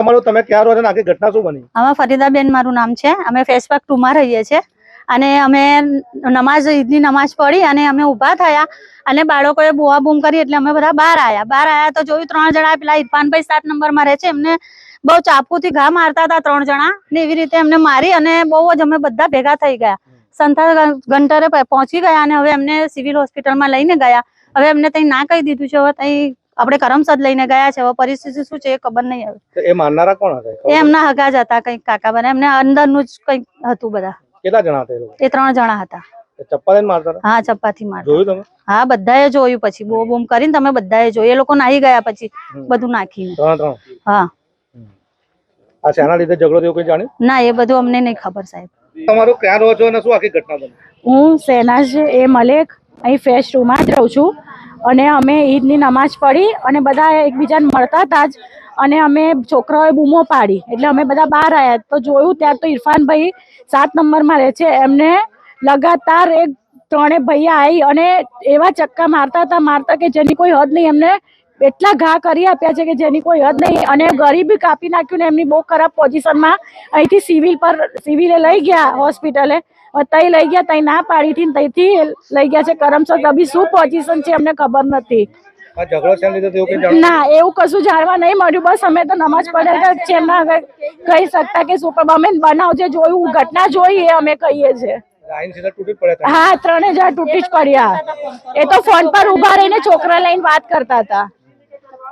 તમારું ફરીદાબેન મારું નામ છે. અમે ફેસબુક ટુમાં રહીએ છીએ. અને અમે નમાઝ, ઈદની નમાઝ પડી અને અમે ઊભા થયા અને બાળકોએ બુઆ બૂમ કરી એટલે અમે બધા બહાર આયા. બહાર આયા તો જોયું ત્રણ જણા પેલા ઇરફાનભાઈ સાત નંબરમાં રહે છે. એમને બહુ ચાકુથી ઘા મારતા હતા ત્રણ જણા ને એવી રીતે એમને મારી અને બહુ જ અમે બધા ભેગા થઈ ગયા. સંથા ઘંટરે પહોંચી ગયા અને હવે એમને સિવિલ હોસ્પિટલમાં લઈને ગયા. હવે એમને ત્યાં ના કહી દીધું છે. હવે ત્યાં આપણે કરમસદ લઈને ગયા છે હવે પરિસ્થિતિ શું છે એ ખબર નહીં આવે એ માનનારા કોણ હતા? એ એમના હગા જ હતા કંઈક કાકા બને એમને અંદરનું જ કંઈક હતું બધા. કેટલા જણા હતા એ ત્રણ જણા હતા. એ ચપ્પા લઈને મારતા હા ચપ્પાથી માર જોયું તમે? હા બધાએ જોયું પછી બૂમ બૂમ કરીને તમે બધાએ જોયું. એ લોકો નાહી ગયા પછી. બધું નાખીને. હા. આ શેના લીધે ઝઘડો થયો કોઈ જાણ્યું ના એ બધું અમને નહીં ખબર સાહેબ. તમારું ક્યાં રહો છો અને શું આખી ઘટના બની? હું શહેનાઝ એ મલેક. અહીં ફેસ ટુમાં જ રહું છું. અને અમે ઈદની નમાઝ પડી અને બધા એકબીજાને મળતા હતા જ અને અમે છોકરાઓએ બૂમો પાડી. એટલે અમે બધા બહાર આવ્યા તો જોયું ત્યાં તો ઇરફાનભાઈ સાત નંબરમાં રહે છે. એમને લગાતાર એક ત્રણે ભૈયા આવી અને એવા ચક્કા મારતા હતા મારતા કે જેની કોઈ હદ નહીં. એમને એટલા ઘા કરી આપ્યા છે કે જેની કોઈ હદ નહીં. અને ગરીબી કાપી નાખ્યું ને એમની બહુ ખરાબ પોઝિશનમાં. અહીંથી સિવિલ પર, સિવિલે લઈ ગયા હોસ્પિટલે. તઈ લઈ ગયા તઈ ના પાડી હતી ને તઈથી લઈ ગયા છે. કરમસદ અભી શું પોઝિશન છે અમને ખબર નથી. ના એવું કશું જાણવા નહીં મળ્યું. બસ અમે તો નમાજ પડ્યા છે કહી શકતા કે શું અમે બનાવ જે જોયું ઘટના જોઈ એ અમે કહીએ છીએ. હા ત્રણ હજાર તૂટી જ પડ્યા. એ તો ફોન પર ઊભા રહીને છોકરા લઈને વાત કરતા હતા.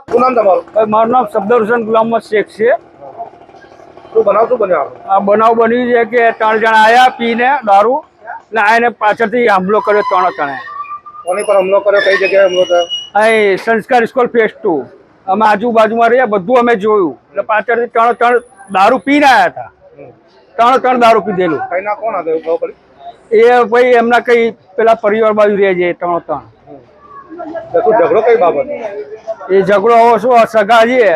મારું નામ તમારું? મારું નામ સફદર ગુલામ શેખ છે. શું બનાવ શું બન્યો આ બનાવ બન્યું છે કે ત્રણ જણા આયા પીને દારૂ. ને આને પાછળથી હુમલો કર્યો ત્રણ ત્રણે કોની પર હુમલો કર્યો? કઈ જગ્યાએ હુમલો થયો? અહીં સંસ્કાર સ્કૂલ ફેસ ટુ. અમે આજુબાજુમાં રહ્યા બધું અમે જોયું. એટલે પાછળથી ત્રણ ત્રણ દારૂ પીને આવ્યા હતા. ત્રણ ત્રણ દારૂ પીધેલું. કઈ કોણ હતા એવું ખબર પડી? એ ભાઈ એમના કઈ પેલા પરિવાર બાજુ રહે છે ત્રણ. ત્રણ ઝઘડો કઈ બાબત? એ ઝઘડો શું સગા છે.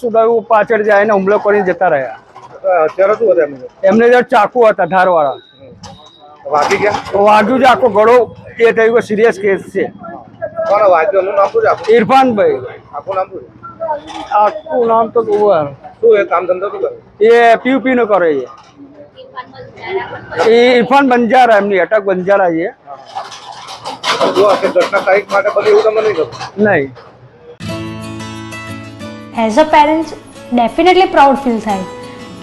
શું થયું પાછળ જાય એને હુમલો કરીને જતા રહ્યા. અત્યારે શું હતું એમની? એમને જો ચાકુ હતા ધારવાળા. વાગી ગયા? વાગ્યું છે આખો ગળો એ થયું સિરિયસ કેસ છે. કોને વાગ્યું? એમનું નામ શું છે આખું? ઇરફાનભાઈ આખું નામ શું છે? આખું નામ તો શું એ કામ ધંધો શું કરે? એ પીયુપી નો કરે છે. એ ઇરફાન બંજારા એમની અટક બંજારા છે. જો આ તારીખ માટે બની એવું તમને નહીં as a parents definitely proud feel થાય.